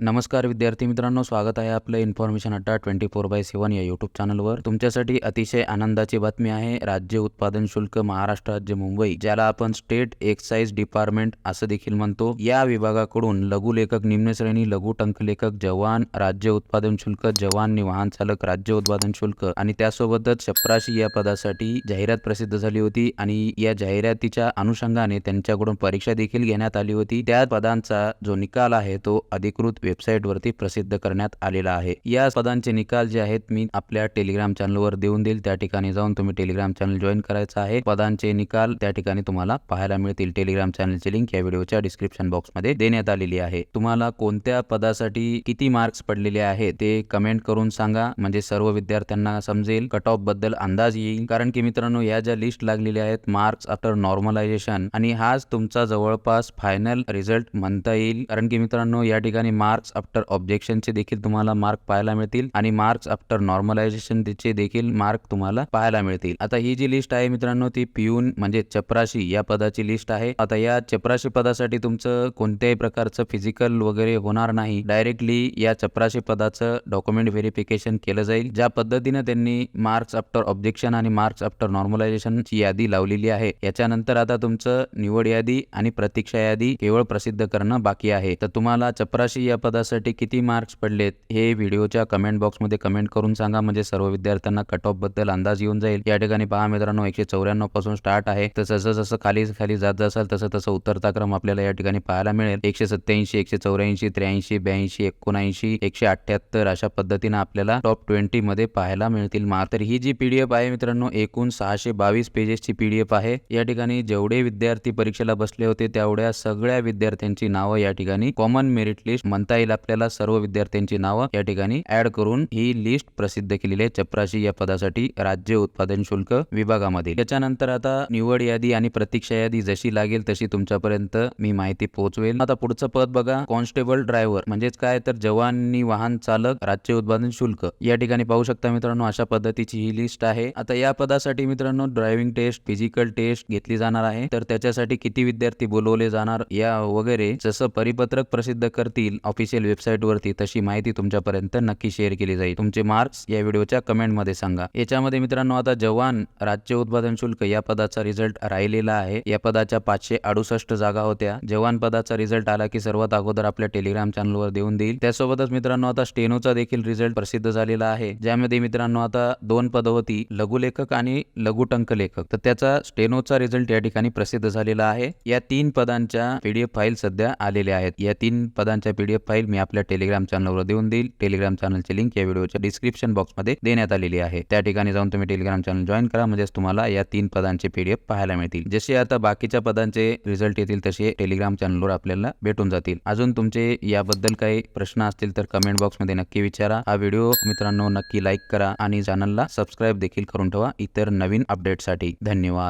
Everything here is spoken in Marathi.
नमस्कार विद्यार्थी मित्रांनो स्वागत आहे आपलं इन्फॉर्मेशन अड्डा ट्वेंटी फोर बाय सेवन या यूट्यूब चॅनलवर तुमच्यासाठी अतिशय आनंदाची बातमी आहे राज्य उत्पादन शुल्क महाराष्ट्र राज्य मुंबई ज्याला आपण स्टेट एक्साईज डिपार्टमेंट असं देखील म्हणतो. या विभागाकडून लघुलेखक निम्न श्रेणी लघु टंकलेखक जवान राज्य उत्पादन शुल्क जवान वाहन चालक राज्य उत्पादन शुल्क आणि त्यासोबतच चपराशी या पदासाठी जाहिरात प्रसिद्ध झाली होती आणि या जाहिरातीच्या अनुषंगाने त्यांच्याकडून परीक्षा देखील घेण्यात आली होती. त्या पदांचा जो निकाल आहे तो अधिकृत वेबसाईटवरती प्रसिद्ध करण्यात आलेला आहे. या स्पर्धांचे निकाल जे आहेत मी आपल्या टेलिग्राम चॅनलवर देऊन देईल. त्या ठिकाणी जाऊन तुम्ही टेलिग्राम चॅनल जॉईन करायचं आहे. पदांचे निकाल त्या ठिकाणी तुम्हाला पाहायला मिळतील. टेलिग्राम चॅनलची लिंक या व्हिडिओच्या डिस्क्रिप्शन बॉक्समध्ये देण्यात आलेली आहे. तुम्हाला कोणत्या पदासाठी किती मार्क्स पडलेले आहेत ते कमेंट करून सांगा. म्हणजे सर्व विद्यार्थ्यांना समजेल. कट ऑफबद्दल अंदाज येईल. कारण की मित्रांनो या ज्या लिस्ट लागलेल्या आहेत मार्क्स आफ्टर नॉर्मलायझेशन आणि हाच तुमचा जवळपास फायनल रिझल्ट म्हणता येईल. कारण की मित्रांनो या ठिकाणी मार्क्स मार्क्स आफ्टर ऑब्जेक्शनचे देखील तुम्हाला मार्क पाहायला मिळतील आणि मार्क्स आफ्टर नॉर्मलायझेशन चे देखील मार्क तुम्हाला पाहायला मिळतील. आता ही जी लिस्ट आहे मित्रांनो ती पिऊन म्हणजे चपराशी या पदाची लिस्ट आहे. आता या चपराशी पदासाठी तुमचं कोणत्याही प्रकारचं फिजिकल वगैरे होणार नाही. डायरेक्टली या चपराशी पदाचं डॉक्युमेंट व्हेरिफिकेशन केलं जाईल. ज्या पद्धतीनं त्यांनी मार्क्स आफ्टर ऑब्जेक्शन आणि मार्क्स आफ्टर नॉर्मलायझेशन ची यादी लावलेली आहे याच्यानंतर आता तुमचं निवड यादी आणि प्रतीक्षा यादी केवळ प्रसिद्ध करणं बाकी आहे. तर तुम्हाला चपराशी या पदासाठी किती मार्क्स पडलेत हे व्हिडिओच्या कमेंट बॉक्समध्ये कमेंट करून सांगा. म्हणजे सर्व विद्यार्थ्यांना कट ऑफबद्दल अंदाज येऊन जाईल. या ठिकाणी पहा मित्रांनो एकशे चौऱ्याण्णवपासून स्टार्ट आहे. तर जसं जसं खाली खाली जात जासाल तसं तसं उतरता क्रम आपल्याला या ठिकाणी पाहायला मिळेल. एकशे सत्याऐंशी एकशे चौऱ्याऐंशी त्र्याऐंशी ब्याऐंशी एकोणऐंशी एकशे अठ्ठ्याहत्तर अशा पद्धतीने आपल्याला टॉप ट्वेंटी मध्ये पाहायला मिळतील. मार्क तर ही जी पीडीएफ आहे मित्रांनो एकूण सहाशे बावीस पेजेसची पीडीएफ आहे. या ठिकाणी जेवढे विद्यार्थी परीक्षेला बसले होते तेवढ्या सगळ्या विद्यार्थ्यांची नावं या ठिकाणी कॉमन मेरिट लिस्ट म्हणता येईल आपल्याला सर्व विद्यार्थ्यांची नावं या ठिकाणी ऍड करून ही लिस्ट प्रसिद्ध केलेली आहे. चपराशी या पदासाठी राज्य उत्पादन शुल्क विभागामध्ये. त्याच्यानंतर आता निवड यादी आणि प्रतीक्षा यादी जशी लागेल तशी तुमच्यापर्यंत मी माहिती पोहोचवेल. आता पुढचं पद बघा. Constable driver. म्हणजेच काय? तर जवानी वाहन चालक राज्य उत्पादन शुल्क. या ठिकाणी पाहू शकता मित्रांनो अशा पद्धतीची ही लिस्ट आहे. आता या पदासाठी मित्रांनो ड्रायव्हिंग टेस्ट फिजिकल टेस्ट घेतली जाणार आहे. तर त्याच्यासाठी किती विद्यार्थी बोलवले जाणार या वगैरे जसं परिपत्रक प्रसिद्ध करतील ऑफिस ऑफिशियल वेबसाईट वरती तशी माहिती तुमच्यापर्यंत नक्की शेअर केली जाईल. तुमचे मार्क्स या व्हिडिओच्या कमेंटमध्ये सांगा. याच्यामध्ये मित्रांनो आता जवान राज्य उत्पादन शुल्क या पदाचा रिझल्ट राहिलेला आहे. या पदाच्या पाचशे अडुसष्ट जागा होत्या. जवान पदाचा रिझल्ट आला की सर्वात अगोदर आपल्या टेलिग्राम चॅनलवर देऊन देईल. त्यासोबतच मित्रांनो आता स्टेनोचा देखील रिझल्ट प्रसिद्ध झालेला आहे. ज्यामध्ये मित्रांनो आता दोन पद होती लघुलेखक आणि लघु टंकलेखक तर त्याचा स्टेनोचा रिझल्ट या ठिकाणी प्रसिद्ध झालेला आहे. या तीन पदांच्या पीडीएफ फाईल सध्या आलेल्या आहेत. या तीन पदांच्या पीडीएफ फाईल मी आपल्या टेलिग्राम चॅनलवर देऊन देईल. टेलिग्राम चॅनलची लिंक या व्हिडिओच्या डिस्क्रिप्शन बॉक्समध्ये देण्यात आलेली आहे. त्या ठिकाणी जाऊन तुम्ही टेलिग्राम चॅनल जॉईन करा. म्हणजेच तुम्हाला या तीन पदांचे पीडीएफ पाहायला मिळतील. जसे आता बाकीच्या पदांचे रिझल्ट येतील तसे टेलिग्राम चॅनलवर आपल्याला भेटून जातील. अजून तुमचे याबद्दल काही प्रश्न असतील तर कमेंट बॉक्समध्ये नक्की विचारा. हा व्हिडिओ मित्रांनो नक्की लाईक करा आणि चॅनलला सबस्क्राईब देखील करून ठेवा. इतर नवीन अपडेटसाठी धन्यवाद.